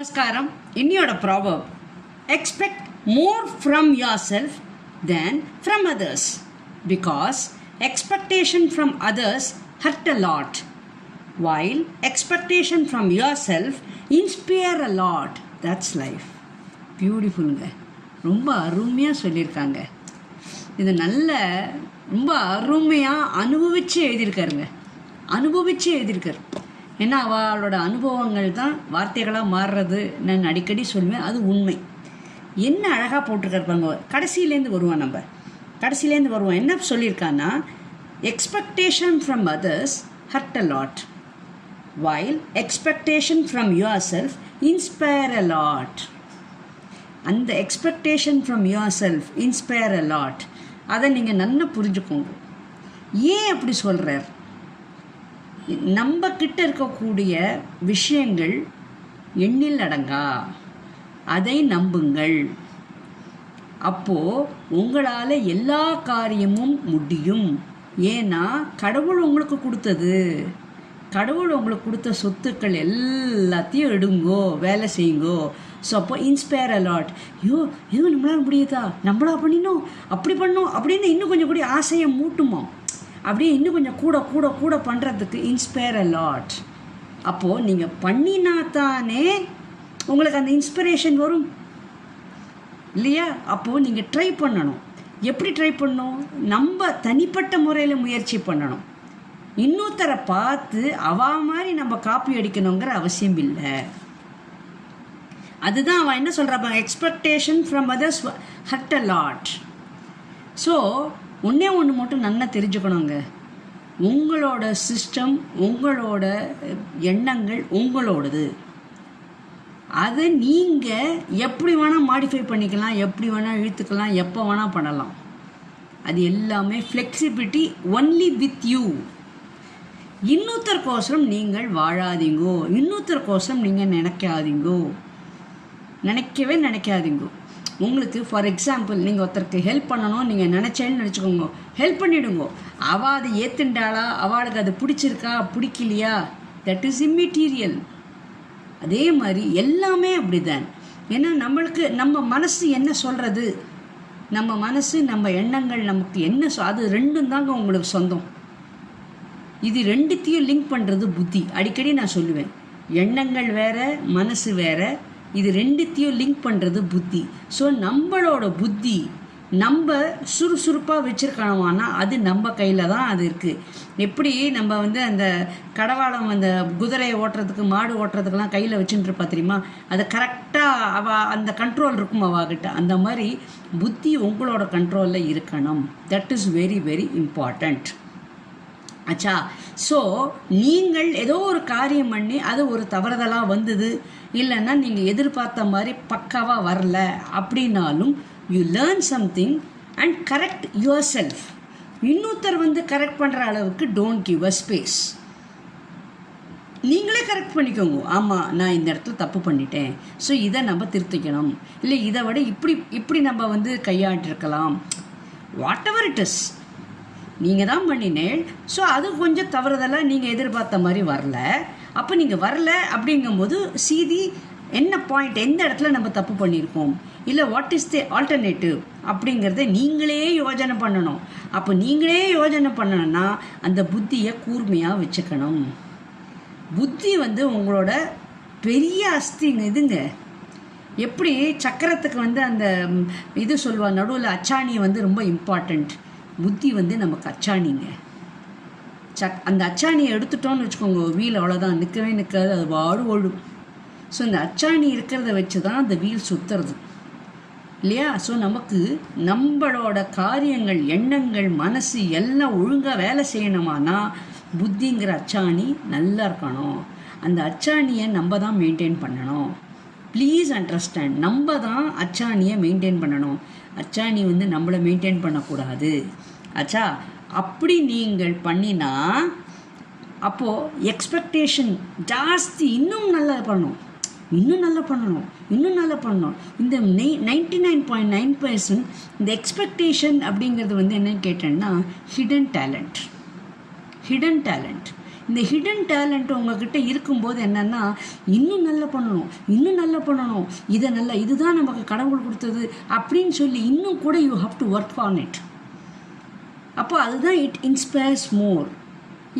நமஸ்காரம். இன்னியோட proverb expect more from yourself than from others because expectation from others hurt a lot while expectation from yourself inspire a lot that's life பியூட்டிஃபுல்லுங்க ரொம்ப அருமையாக சொல்லியிருக்காங்க. இது நல்ல ரொம்ப அருமையாக அனுபவித்து எழுதியிருக்காருங்க. அனுபவித்து எழுதியிருக்காரு. ஏன்னா அவளோட அனுபவங்கள் தான் வார்த்தைகளாக மாறுறது நான் அடிக்கடி சொல்லுவேன் அது உண்மை. என்ன அழகாக போட்டிருக்காரு பாருங்க. கடைசியிலேருந்து வருவோம் நம்ம. கடைசியிலேருந்து வருவோம் என்ன சொல்லியிருக்கான்னா expectation from others hurt a lot while expectation from yourself inspire a lot அந்த expectation from yourself inspire a lot அதை நீங்கள் நல்லா புரிஞ்சுக்கோங்க. ஏன் அப்படி சொல்கிறார் நம்ம கிட்ட இருக்கக்கூடிய விஷயங்கள் எண்ணில் அடங்கா? அதை நம்புங்கள். அப்போது உங்களால் எல்லா காரியமும் முடியும். ஏன்னா கடவுள் உங்களுக்கு கொடுத்தது. கடவுள் உங்களுக்கு கொடுத்த சொத்துக்கள் எல்லாத்தையும் எடுங்கோ வேலை செய்யுங்கோ. ஸோ அப்போ இன்ஸ்பயர் அலாட் ஐயோ ஐயோ நம்மளால முடியுதா? நம்மளா பண்ணினோம். அப்படி பண்ணோம் அப்படின்னு இன்னும் கொஞ்சம் கூட ஆசையை மூட்டுமா அப்படியே இன்னும் கொஞ்சம் கூட கூட கூட பண்ணுறதுக்கு இன்ஸ்பயர் லாட் அப்போது நீங்கள் பண்ணினா தானே உங்களுக்கு அந்த இன்ஸ்பிரேஷன் வரும். இல்லையா? அப்போது நீங்கள் ட்ரை பண்ணணும். எப்படி ட்ரை பண்ணணும்? நம்ம தனிப்பட்ட முறையில் முயற்சி பண்ணணும். இன்னொருத்தரை பார்த்து அவா மாதிரி நம்ம காப்பி அடிக்கணுங்கிற அவசியம் இல்லை. அதுதான் அவன் என்ன சொல்கிறப்ப expectation from others hurt a lot so ஒன்றே ஒன்று மட்டும் நல்லா தெரிஞ்சுக்கணுங்க. உங்களோட சிஸ்டம் உங்களோட எண்ணங்கள் உங்களோடது. அது நீங்கள் எப்படி வேணால் மாடிஃபை பண்ணிக்கலாம் எப்படி வேணால் இழுத்துக்கலாம் எப்போ வேணால் பண்ணலாம். அது எல்லாமே ஃப்ளெக்சிபிலிட்டி ஒன்லி வித் யூ இன்னொருத்தருக்கோசரம் நீங்கள் வாழாதீங்கோ. இன்னொருத்தருக்கோசரம் நீங்கள் நினைக்காதீங்கோ. நினைக்கவே நினைக்காதீங்கோ. உங்களுக்கு ஃபார் எக்ஸாம்பிள் நீங்கள் ஒருத்தருக்கு ஹெல்ப் பண்ணணும் நீங்கள் நினச்சேன்னு நினச்சிக்கோங்க. ஹெல்ப் பண்ணிவிடுங்க அவள் அதை ஏற்றுண்டாளா அவளுக்கு அது பிடிச்சிருக்கா? பிடிக்கலையா? தட் இஸ் இம்மெட்டீரியல் அதே மாதிரி எல்லாமே அப்படிதான். ஏன்னா நம்மளுக்கு நம்ம மனசு என்ன சொல்கிறது நம்ம மனசு நம்ம எண்ணங்கள் நமக்கு என்ன சொ அது ரெண்டும் தாங்க உங்களுக்கு சொந்தம். இது ரெண்டுத்தையும் லிங்க் பண்ணுறது புத்தி. அடிக்கடி நான் சொல்லுவேன். எண்ணங்கள் வேற மனசு வேற இது ரெண்டுத்தையும் லிங்க் பண்ணுறது புத்தி. ஸோ நம்மளோட புத்தி நம்ம சுறுசுறுப்பாக வச்சுருக்கணுமானா அது நம்ம கையில் தான் அது இருக்குது எப்படி நம்ம வந்து அந்த கடவாளம் அந்த குதிரையை ஓட்டுறதுக்கு மாடு ஓட்டுறதுக்கெல்லாம் கையில் வச்சுட்டு இருப்பா தெரியுமா? அதை கரெக்டாக அவ அந்த கண்ட்ரோல் இருக்கும் அவாகிட்ட. அந்த மாதிரி புத்தி உங்களோட கண்ட்ரோலில் இருக்கணும். That is very very important ஆச்சா ஸோ நீங்கள் ஏதோ ஒரு காரியம் பண்ணி அது ஒரு தவறுதலாக வந்தது. இல்லைன்னா நீங்கள் எதிர்பார்த்த மாதிரி பக்காவாக வரல அப்படின்னாலும் you learn something and correct yourself இன்னொருத்தர் வந்து கரெக்ட் பண்ணுற அளவுக்கு டோன்ட் கிவ் அ ஸ்பேஸ் நீங்களே கரெக்ட் பண்ணிக்கோங்க. ஆமாம் நான் இந்த இடத்துல தப்பு பண்ணிட்டேன். ஸோ இதை நம்ம திருத்திக்கணும். இல்லை இதை விட இப்படி இப்படி நம்ம வந்து கையாண்டிருக்கலாம். வாட் எவர் இட் இஸ் நீங்கள் தான் பண்ணினேன். ஸோ அது கொஞ்சம் தவறுதலாக நீங்கள் எதிர்பார்த்த மாதிரி வரல. அப்போ நீங்கள் வரல அப்படிங்கும்போது சீதி என்ன பாயிண்ட் எந்த இடத்துல நம்ம தப்பு பண்ணியிருக்கோம்? இல்லை வாட் இஸ் தி ஆல்டர்னேட்டிவ் அப்படிங்கிறத நீங்களே யோஜனை பண்ணணும். அப்போ நீங்களே யோஜனை பண்ணணும்னா அந்த புத்தியை கூர்மையாக வச்சுக்கணும். புத்தி வந்து உங்களோட பெரிய அஸ்திங்க இதுங்க. எப்படி சக்கரத்துக்கு வந்து அந்த இது சொல்லுவாள் நடுவில் அச்சாணி வந்து ரொம்ப இம்பார்ட்டண்ட் புத்தி வந்து நமக்கு அச்சாணிங்க. சக் அந்த அச்சாணியை எடுத்துட்டோம்னு வச்சுக்கோங்க வீல் அவ்வளோதான் நிற்கவே நிற்காது அது வாடு ஓடும். ஸோ இந்த அச்சாணி இருக்கிறத வச்சு தான் அந்த வீல் சுற்றுறது இல்லையா? ஸோ நமக்கு நம்மளோட காரியங்கள் எண்ணங்கள் மனசு எல்லாம் ஒழுங்காக வேலை செய்யணுமானா புத்திங்கிற அச்சாணி நல்லா இருக்கணும். அந்த அச்சாணியை நம்ம தான் மெயின்டைன் பண்ணணும். ப்ளீஸ் அண்டர்ஸ்டாண்ட் நம்ம தான் அச்சாணியை மெயின்டைன் பண்ணணும். அச்சாணி வந்து நம்மளை மெயின்டைன் பண்ணக்கூடாது. அச்சா அப்படி நீங்கள் பண்ணினா அப்போது எக்ஸ்பெக்டேஷன் ஜாஸ்தி இன்னும் நல்லா பண்ணணும். இன்னும் நல்லா பண்ணணும். இன்னும் நல்லா பண்ணணும். இந்த நெய் ninety nine point nine percent இந்த எக்ஸ்பெக்டேஷன் அப்படிங்கிறது வந்து என்னன்னு கேட்டேன்னா ஹிடன் டேலண்ட் ஹிடன் டேலண்ட் இந்த ஹிடன் டேலண்ட் உங்ககிட்ட இருக்கும்போது என்னென்னா இன்னும் நல்லா பண்ணணும். இன்னும் நல்லா பண்ணணும். இதை நல்லா இதுதான் நமக்கு கடவுள் கொடுத்தது அப்படின்னு சொல்லி இன்னும் கூட you have to work on it அப்போ அதுதான் இட் இன்ஸ்பயர்ஸ் மோர்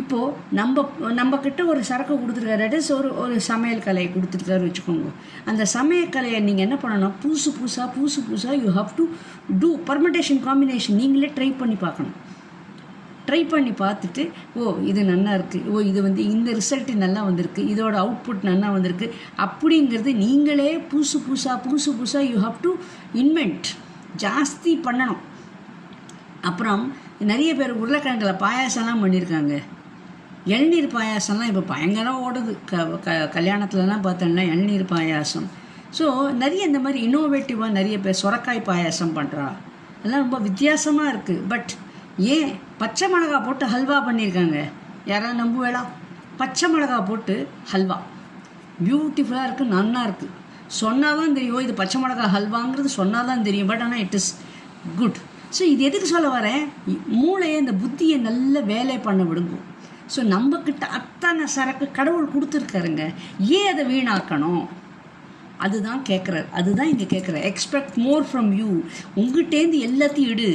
இப்போது நம்ம நம்ம கிட்ட ஒரு சரக்கு கொடுத்துருக்காரு. ஒரு ஒரு சமையல் கலையை கொடுத்துருக்காரு வச்சுக்கோங்க. அந்த சமையல் கலையை நீங்கள் என்ன பண்ணணும்? புதுசு புதுசாக புதுசு புதுசாக you have to do fermentation combination நீங்களே ட்ரை பண்ணி பார்க்கணும். ட்ரை பண்ணி பார்த்துட்டு ஓ இது நல்லா இருக்குது ஓ இது வந்து இந்த ரிசல்ட் நல்லா வந்திருக்கு. இதோட அவுட்புட் நல்லா வந்திருக்கு. அப்படிங்கிறது நீங்களே புதுசு புதுசாக புதுசு புதுசாக யூ ஹாவ் டு இன்வென்ட் ஜாஸ்தி பண்ணணும். அப்புறம் நிறைய பேர் உருளைக்கிழங்கில் பாயாசம்லாம் பண்ணியிருக்காங்க. இளநீர் பாயாசம்லாம் இப்போ பயங்கரம் ஓடுது. க க கல்யாணத்துலலாம் பார்த்தோன்னா இளநீர் பாயாசம். ஸோ நிறைய இந்த மாதிரி இன்னோவேட்டிவாக நிறைய பேர் சுரக்காய் பாயாசம் பண்ணுறா அதெல்லாம் ரொம்ப வித்தியாசமாக இருக்குது பட் ஏன் பச்சை மிளகா போட்டு ஹல்வா பண்ணியிருக்காங்க? யாராவது நம்புவேளா? பச்சை மிளகா போட்டு ஹல்வா. பியூட்டிஃபுல்லாக இருக்குது நன்னா இருக்குது சொன்னால் தான் தெரியும் இது பச்சை மிளகா ஹல்வாங்கிறது சொன்னால் தான் தெரியும். பட் ஆனால் இட் இஸ் குட் ஸோ இது எதுக்கு சொல்ல வரேன்? மூளையை இந்த புத்தியை நல்ல வேலை பண்ண விடுங்கும் ஸோ நம்மக்கிட்ட அத்தனை சரக்கு கடவுள் கொடுத்துருக்காருங்க. ஏன் அதை வீணாக்கணும்? அதுதான் கேட்குறாரு அதுதான் இங்கே கேட்குற எக்ஸ்பெக்ட் மோர் ஃப்ரம் யூ உங்ககிட்டேருந்து எல்லாத்தையும் எடு.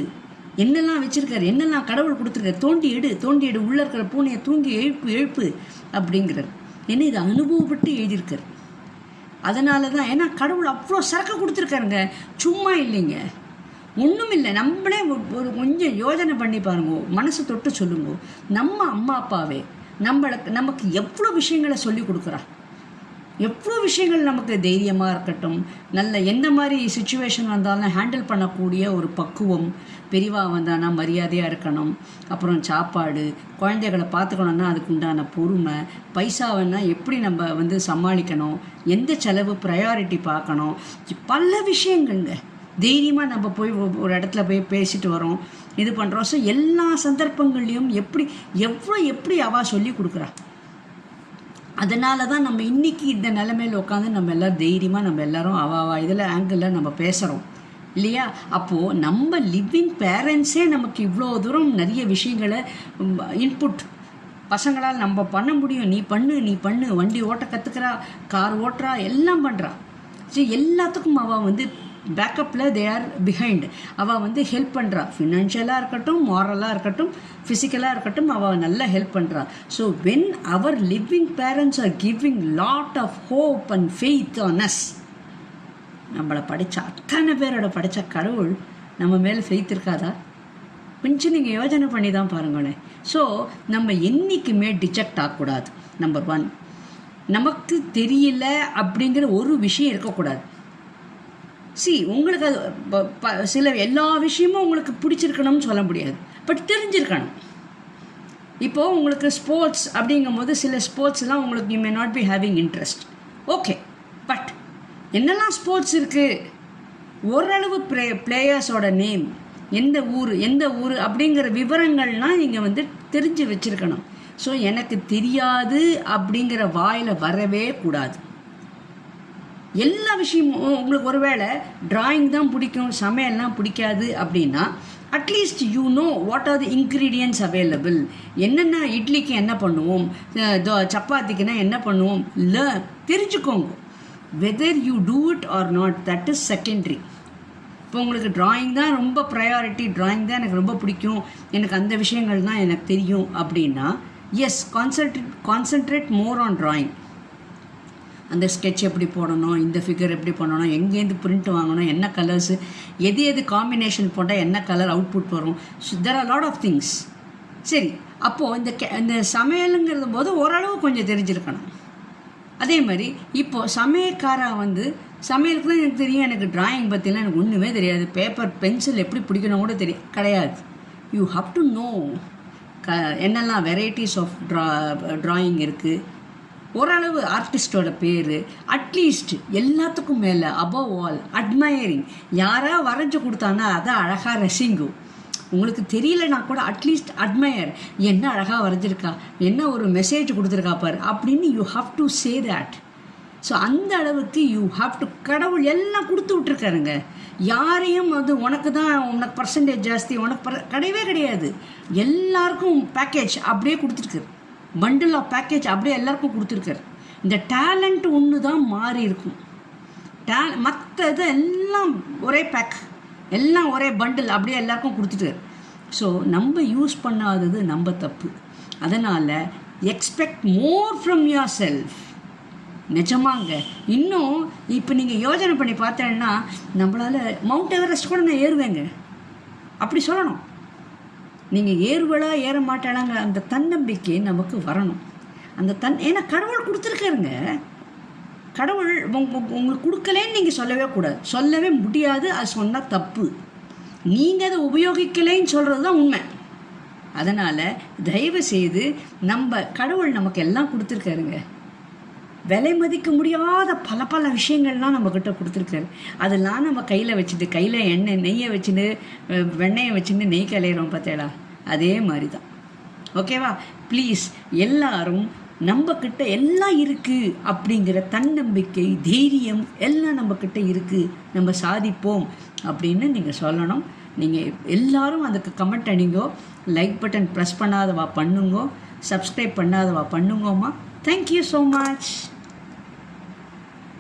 என்னெல்லாம் வச்சுருக்காரு? என்னெல்லாம் கடவுள் கொடுத்துருக்காரு? தோண்டி எடு தோண்டி எடு. உள்ளே இருக்கிற பூனையை தூங்கி எழுப்பு எழுப்பு அப்படிங்கிறார். என்ன இது? அனுபவப்பட்டு எழுதியிருக்காரு. அதனால தான் ஏன்னா கடவுள் அவ்வளோ சரக்கு கொடுத்துருக்காருங்க. சும்மா இல்லைங்க. ஒன்றும் இல்லை நம்மளே ஒரு- ஒரு கொஞ்சம் யோஜனை பண்ணி பாருங்க மனசு தொட்டு சொல்லுங்க. நம்ம அம்மா அப்பாவே நம்மளுக்கு நமக்கு எவ்வளோ விஷயங்களை சொல்லி கொடுக்குறா? எவ்வளோ விஷயங்கள் நமக்கு தைரியமாக இருக்கட்டும் நல்ல எந்த மாதிரி சுச்சுவேஷன் வந்தாலும் ஹேண்டில் பண்ணக்கூடிய ஒரு பக்குவம் பெரிவாக வந்தானா மரியாதையாக இருக்கணும் அப்புறம் சாப்பாடு குழந்தைகளை பார்த்துக்கணுன்னா அதுக்கு உண்டான பொறுமை பைசாவைன்னா எப்படி நம்ம வந்து சமாளிக்கணும் எந்த செலவு ப்ரையாரிட்டி பார்க்கணும் பல விஷயங்கள்ங்க. தைரியமாக நம்ம போய் ஒரு இடத்துல போய் பேசிட்டு வரோம். இது பண்ணுறோம் ஸோ எல்லா சந்தர்ப்பங்கள்லையும் எப்படி எவ்வளோ எப்படி அவா சொல்லி கொடுக்குறா? அதனால தான் நம்ம இன்னைக்கு இந்த நிலைமையில் உட்காந்து நம்ம எல்லாம் தைரியமாக நம்ம எல்லாரும் அவாவா இதில் ஆங்கிளில் நம்ம பேசுகிறோம் இல்லையா? அப்போது நம்ம லிவிங் பேரண்ட்ஸே நமக்கு இவ்வளோ தூரம் நிறைய விஷயங்களை இன்புட் பசங்களால் நம்ம பண்ண முடியும். நீ பண்ணு நீ பண்ணு. வண்டி ஓட்ட கற்றுக்கிறா கார் ஓட்டுறா எல்லாம் பண்ணுறா ஸோ எல்லாத்துக்கும் அவள் வந்து பேக்கப்பில் தே ஆர் பிஹைண்ட் அவள் வந்து ஹெல்ப் பண்ணுறா ஃபினான்ஷியலாக இருக்கட்டும் மாரலாக இருக்கட்டும் ஃபிசிக்கலாக இருக்கட்டும் அவள் நல்லா ஹெல்ப் பண்ணுறா so when our living parents are giving lot of hope and faith on us நம்மளை படித்த அத்தனை பேரோட படித்த கடவுள் நம்ம மேலே ஃபெய்த் இருக்காதா? கொஞ்சம் நீங்கள் யோசனை பண்ணி தான் பாருங்களேன். ஸோ நம்ம என்றைக்குமே டிஜெக்ட் ஆகக்கூடாது. நம்பர் ஒன் நமக்கு தெரியல அப்படிங்கிற ஒரு விஷயம் இருக்கக்கூடாது. சி உங்களுக்கு அது ப- ப- சில எல்லா விஷயமும் உங்களுக்கு பிடிச்சிருக்கணும்னு சொல்ல முடியாது. பட் தெரிஞ்சிருக்கணும். இப்போது உங்களுக்கு ஸ்போர்ட்ஸ் அப்படிங்கும்போது சில ஸ்போர்ட்ஸ்லாம் உங்களுக்கு you may not be having interest okay but என்னெல்லாம் ஸ்போர்ட்ஸ் இருக்குது ஓரளவு ப்ளே பிளேயர்ஸோட நேம் எந்த ஊர் எந்த ஊர் அப்படிங்கிற விவரங்கள்லாம் நீங்கள் வந்து தெரிஞ்சு வச்சுருக்கணும். ஸோ எனக்கு தெரியாது அப்படிங்கிற வாயில் வரவே கூடாது. எல்லா விஷயமும் உங்களுக்கு ஒருவேளை டிராயிங் தான் பிடிக்கும் சமையல்லாம் பிடிக்காது அப்படின்னா at least you know what are the ingredients available என்னென்ன இட்லிக்கு என்ன பண்ணுவோம் சப்பாத்திக்குன்னா என்ன பண்ணுவோம் இல்லை தெரிஞ்சுக்கோங்க. Whether you do it or not that is secondary இப்போ உங்களுக்கு டிராயிங் தான் ரொம்ப ப்ரையாரிட்டி டிராயிங் தான் எனக்கு ரொம்ப பிடிக்கும் எனக்கு அந்த விஷயங்கள் தான் எனக்கு தெரியும் அப்படின்னா yes concentrate concentrate more on drawing அந்த ஸ்கெட்ச் எப்படி போடணும் இந்த ஃபிகர் எப்படி பண்ணணும் எங்கேருந்து பிரிண்ட் வாங்கணும் என்ன கலர்ஸு எது எது காம்பினேஷன் போட்டால் என்ன கலர் அவுட்புட் வரும். There are lot of things சரி அப்போது இந்த கெ இந்த சமையலுங்கிறது போது ஓரளவு கொஞ்சம் தெரிஞ்சிருக்கணும். அதே மாதிரி இப்போது சமையல்காரா வந்து சமையலுக்கு தான் எனக்கு தெரியும் எனக்கு டிராயிங் பற்றிலாம் எனக்கு ஒன்றுமே தெரியாது. பேப்பர் பென்சில் எப்படி பிடிக்கணும் கூட தெரியும் கிடையாது. யூ ஹவ் டு நோ க என்னெல்லாம் வெரைட்டிஸ் ஆஃப் ட்ரா ட்ராயிங் இருக்குது ஓரளவு ஆர்டிஸ்டோட பேர் அட்லீஸ்ட் எல்லாத்துக்கும் மேலே அபவ் ஆல் அட்மயரிங் யாராக வரைஞ்சு கொடுத்தானா அதை அழகாக ரசிங்கும் உங்களுக்கு தெரியலனா கூட அட்லீஸ்ட் அட்மயர் என்ன அழகாக வரைஞ்சிருக்கா என்ன ஒரு மெசேஜ் கொடுத்துருக்கா பாரு அப்படின்னு you have to say that so அந்த அளவுக்கு யூ ஹாவ் டு கடவுள் எல்லாம் கொடுத்து விட்ருக்காருங்க யாரையும் வந்து உனக்கு தான் உனக்கு பர்சன்டேஜ் ஜாஸ்தி உனக்கு பர் கிடையவே கிடையாது. எல்லாருக்கும் பேக்கேஜ் அப்படியே கொடுத்துருக்கு பண்டில் ஆஃப் பேக்கேஜ் அப்படியே எல்லாருக்கும் கொடுத்துருக்காரு. இந்த டேலண்ட் ஒன்று தான் மாறி இருக்கும். டே மற்ற இது எல்லாம் ஒரே பேக் எல்லாம் ஒரே பண்டில் அப்படியே எல்லாருக்கும் கொடுத்துட்டார். ஸோ நம்ம யூஸ் பண்ணாதது நம்ம தப்பு. அதனால் expect more from yourself நிஜமாங்க. இன்னும் இப்போ நீங்கள் யோஜனை பண்ணி பார்த்தேன்னா நம்மளால் மவுண்ட் எவரெஸ்ட் கூட நான் ஏறுவேங்க. அப்படி சொல்லணும். நீங்கள் ஏறுவலா ஏற மாட்டாளாங்க அந்த தன்னம்பிக்கை நமக்கு வரணும். அந்த தன் ஏன்னா கடவுள் கொடுத்துருக்காருங்க. கடவுள் உங்க- உங்களுக்கு கொடுக்கலேன்னு நீங்கள் சொல்லவே கூடாது. சொல்லவே முடியாது அது சொன்னால் தப்பு. நீங்கள் அதை உபயோகிக்கலைன்னு சொல்கிறது தான் உண்மை. அதனால் தயவு செய்து நம்ம கடவுள் நமக்கு எல்லாம் கொடுத்துருக்காருங்க. விலை மதிக்க முடியாத பல பல விஷயங்கள்லாம் நம்மக்கிட்ட கொடுத்துருக்காரு. அதெல்லாம் நம்ம கையில் வச்சுட்டு கையில் எண்ணெய் நெய்யை வச்சுட்டு வெண்ணெயை வச்சுட்டு நெய் கலையிறோம் பார்த்தேடா அதே மாதிரி தான் ஓகேவா ப்ளீஸ் எல்லாரும் நம்மக்கிட்ட எல்லாம் இருக்குது அப்படிங்கிற தன்னம்பிக்கை தைரியம் எல்லாம் நம்மக்கிட்ட இருக்குது நம்ம சாதிப்போம் அப்படின்னு நீங்கள் சொல்லணும். நீங்கள் எல்லாரும் அதுக்கு கமெண்ட் அணிங்கோ லைக் பட்டன் ப்ரெஸ் பண்ணாதவா பண்ணுங்கோ. சப்ஸ்கிரைப் பண்ணாதவா பண்ணுங்கோம்மா. Thank you so much